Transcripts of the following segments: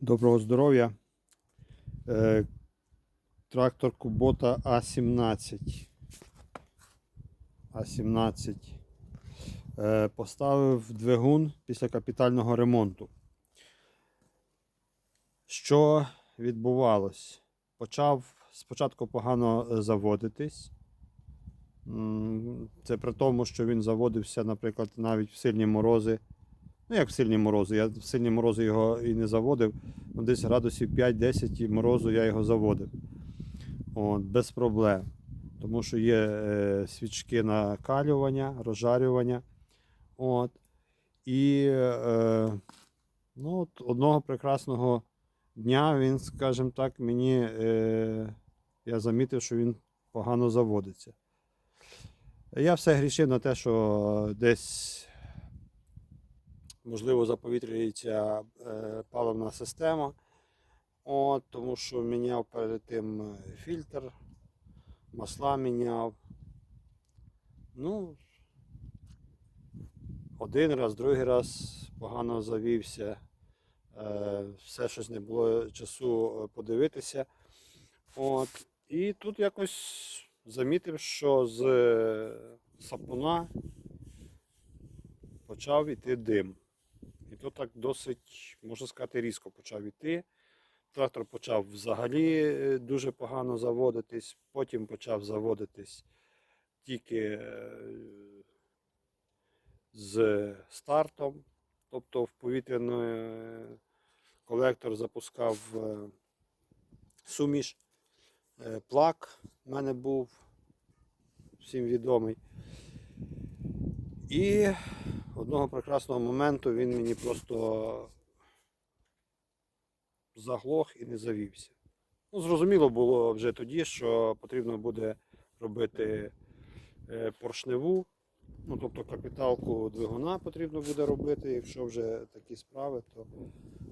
Доброго здоров'я. Е, трактор Кубота А17. А17. Е, поставив двигун після капітального ремонту. Що відбувалось? Почав спочатку погано е, заводитись. Це при тому, що він заводився, наприклад, навіть в сильні морози. Ну, як в сильні морози. Я в сильні морози його і не заводив. Ну, десь градусів 5-10 і морозу я його заводив. От, без проблем. Тому що є е, свічки накалювання, розжарювання. От. І е, ну, от одного прекрасного дня він, скажімо так, мені е, я замітив, що він погано заводиться. Я все грішив на те, що десь можливо, заповітрюється е, паливна система. От, тому що міняв перед тим е, фільтр, масла міняв. Ну, один раз, другий раз погано завівся. Е, все щось не було часу подивитися. От. І тут якось замітив, що з сапуна почав іти дим. І так досить, можна сказати, різко почав іти. Трактор почав взагалі е, дуже погано заводитись, потім почав заводитись тільки е, з стартом. Тобто в повітряний е, колектор запускав суміш. Плак в мене був всім відомий. І одного прекрасного моменту він мені просто заглох і не завівся. Ну, зрозуміло було вже тоді, що потрібно буде робити е, поршневу, ну, тобто капіталку двигуна потрібно буде робити. Якщо вже такі справи, то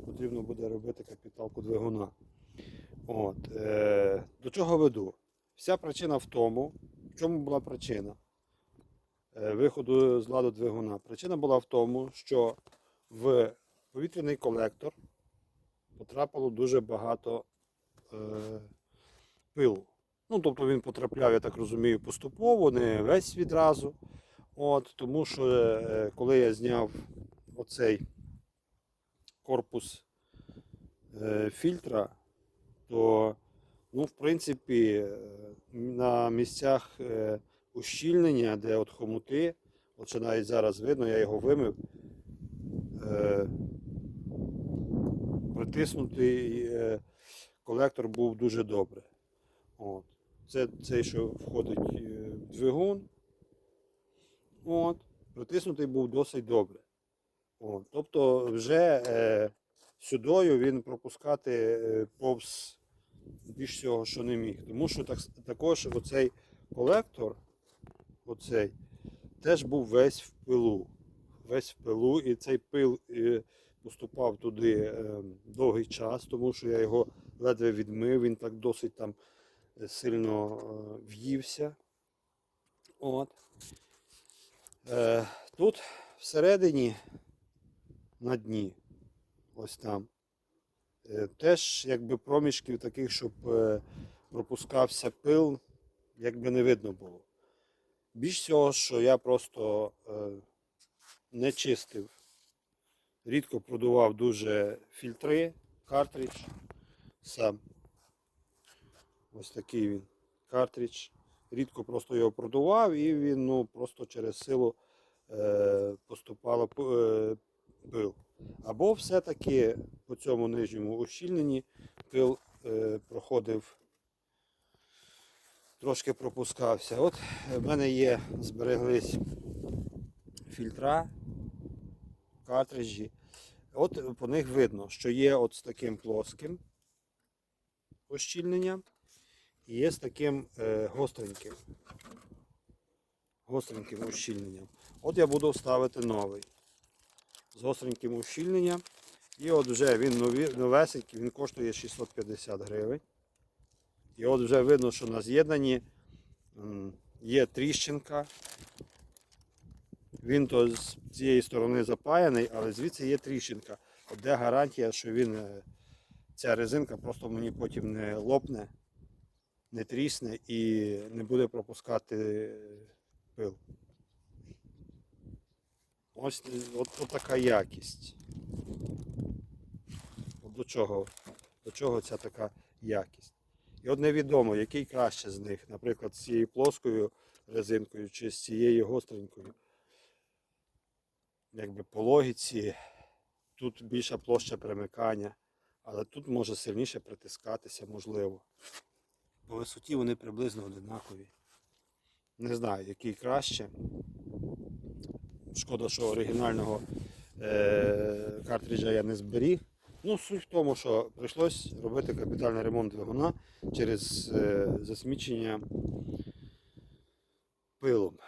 потрібно буде робити капіталку двигуна. От, е, до чого веду? Вся причина в тому, в чому була причина виходу з ладу двигуна. Причина була в тому, що в повітряний колектор потрапило дуже багато е, пилу. Ну, тобто він потрапляв, я так розумію, поступово, не весь відразу. От, тому що е, коли я зняв оцей корпус е, фільтра, то, ну, в принципі, е, на місцях е, ущільнення, де от хомути, що навіть зараз видно, я його вимив. Е, притиснутий е, колектор був дуже добре. От. Це цей, що входить е, в двигун. От. Притиснутий був досить добре. От. Тобто вже е, сюдою він пропускати е, повз більш всього, що не міг. Тому що так, також оцей колектор, оцей, теж був весь в пилу. Весь в пилу, і цей пил поступав туди е, довгий час, тому що я його ледве відмив, він так досить там е, сильно е, в'ївся. От. Е, тут всередині на дні, ось там, теж якби проміжків таких, щоб пропускався пил, якби не видно було. Більш всього, що я просто е, не чистив рідко продував дуже фільтри, картридж сам. Ось такий він картридж. Рідко просто його продував і він ну, просто через силу е, поступало е, пил. Або все-таки по цьому нижньому ущільненні пил е, проходив, трошки пропускався. От в мене є, збереглись фільтра картриджі. От по них видно, що є от з таким плоским ощільненням і є з таким е, гостреньким. Гостреньким ущільненням. От я буду ставити новий. З гостреньким ущільненням. І от вже він нові, новесенький, він коштує 650 гривень. І от вже видно, що на з'єднанні є тріщинка, він то з цієї сторони запаяний, але звідси є тріщинка. Де гарантія, що він е, ця резинка просто мені потім не лопне, не трісне і не буде пропускати пил. Ось от, от така якість. От до чого, до чого ця така якість. І от невідомо, який краще з них, наприклад, з цією плоскою резинкою чи з цією гостренькою. Якби по логіці, тут більша площа примикання, але тут може сильніше притискатися, можливо. По висоті вони приблизно одинакові. Не знаю, який краще. Шкода, що оригінального е- картриджа я не зберіг. Ну, суть в тому, що прийшлось робити капітальний ремонт двигуна через е, засмічення пилом.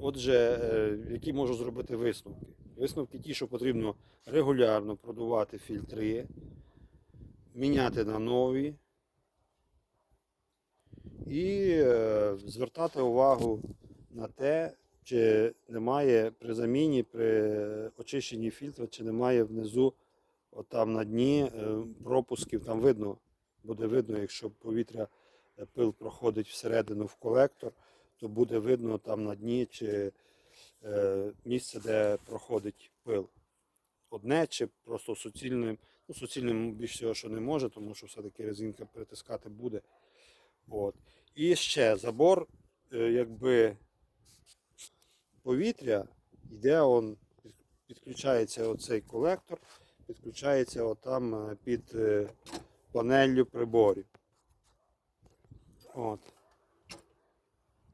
Отже, е, які можу зробити висновки? Висновки ті, що потрібно регулярно продувати фільтри, міняти на нові і е, звертати увагу на те, чи немає при заміні, при очищенні фільтра, чи немає внизу, отам на дні е, пропусків, там видно, буде видно, якщо повітря, е, пил проходить всередину в колектор, то буде видно там на дні, чи е, місце, де проходить пил. Одне чи просто суцільним. Ну, суцільним більш всього, що не може, тому що все-таки резинка притискати буде. От. І ще забор, якби повітря, йде он, підключається оцей колектор, підключається отам е, під е, панеллю приборів. От.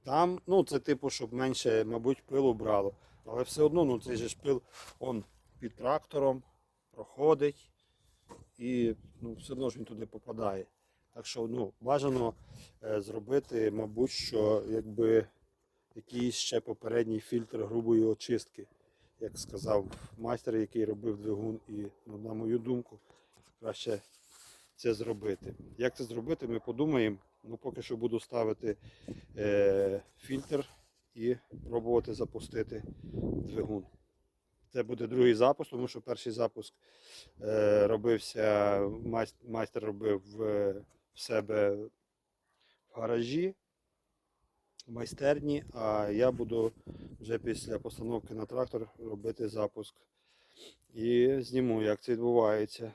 Там, ну це типу, щоб менше, мабуть, пилу брало. Але все одно, ну цей же ж пил он під трактором проходить і ну, все одно ж він туди попадає. Так що ну, бажано е, зробити, мабуть, що якби якийсь ще попередній фільтр грубої очистки, як сказав майстер, який робив двигун, і ну, на мою думку, краще це зробити. Як це зробити, ми подумаємо. Ну, поки що буду ставити е, фільтр і пробувати запустити двигун. Це буде другий запуск, тому що перший запуск е, робився, майстер робив в себе в гаражі, майстерні, а я буду вже після постановки на трактор робити запуск. І зніму, як це відбувається.